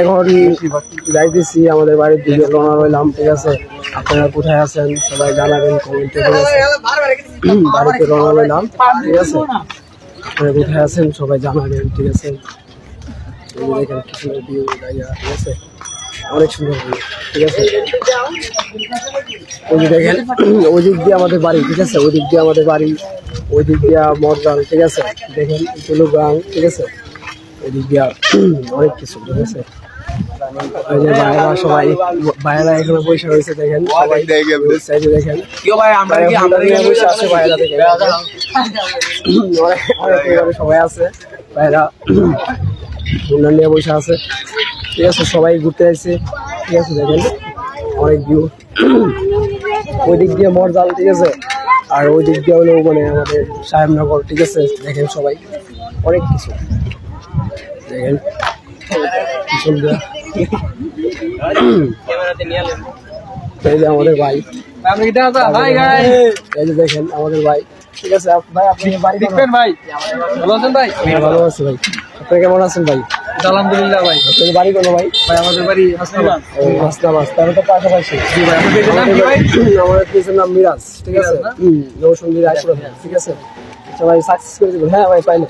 এখন যাইতেছি আমাদের বাড়ির দিকে রওনা হইলাম ঠিক আছে? আপনারা কোথায় আছেন? সবাই জানাবেন কমেন্টে বাড়িতে রওনা হইলাম ঠিক আছে? আপনারা কোথায় আছেন? সবাই জানাবেন ঠিক আছে? দেখেন কি সুন্দর ভিউ ঠিক আছে? অনেক সুন্দর ভিউ ঠিক আছে? ওই যে দেখেন ওই দিক দিয়ে আমাদের বাড়ি ঠিক আছে? ওই দিক দিয়ে আমাদের বাড়ি ওই দিক দিয়ে মরগান ঠিক আছে? দেখেন এগুলো গাং ঠিক আছে? ওই দিক দিয়ে অনেক কিছু ঠিক আছে ওই যে বাইরা সবাই বাইরা এখানে রয়েছে দেখেন সবাই দেখেন। আছে বাইরা সবাই আছে বাইরা। নিয়ে বসে আছে। ঠিক আছে সবাই ঘুরতে আসছে। ঠিক আছে দেখেন অনেক ভিউ ওই দিক দিয়ে মরজাল ঠিক আছে? আর ওই দিক দিয়ে হলো মানে আমাদের সাহেবনগর ঠিক আছে? দেখেন সবাই। অনেক কিছু। এই যে আমাদের ভাই। এই যে দেখেন আমাদের ভাই। ঠিক আছে ভাই আপনি বাড়ি দেখবেন ভাই। ভালো আছেন ভাই? ভালো আছি ভাই। আপনি কেমন আছেন ভাই? আলহামদুলিল্লাহ ভাই। আপনার বাড়ি কোনো ভাই? ভাই আমাদের বাড়ি হাসনাবাদ। তাহলে তো পাশাপাশি। জি ভাই আমাদের নাম মিরাজ ঠিক আছে? মিরাজ ঠিক আছে? সবাই সাকসেস করে দেবেন। হ্যাঁ ভাই পাইলে।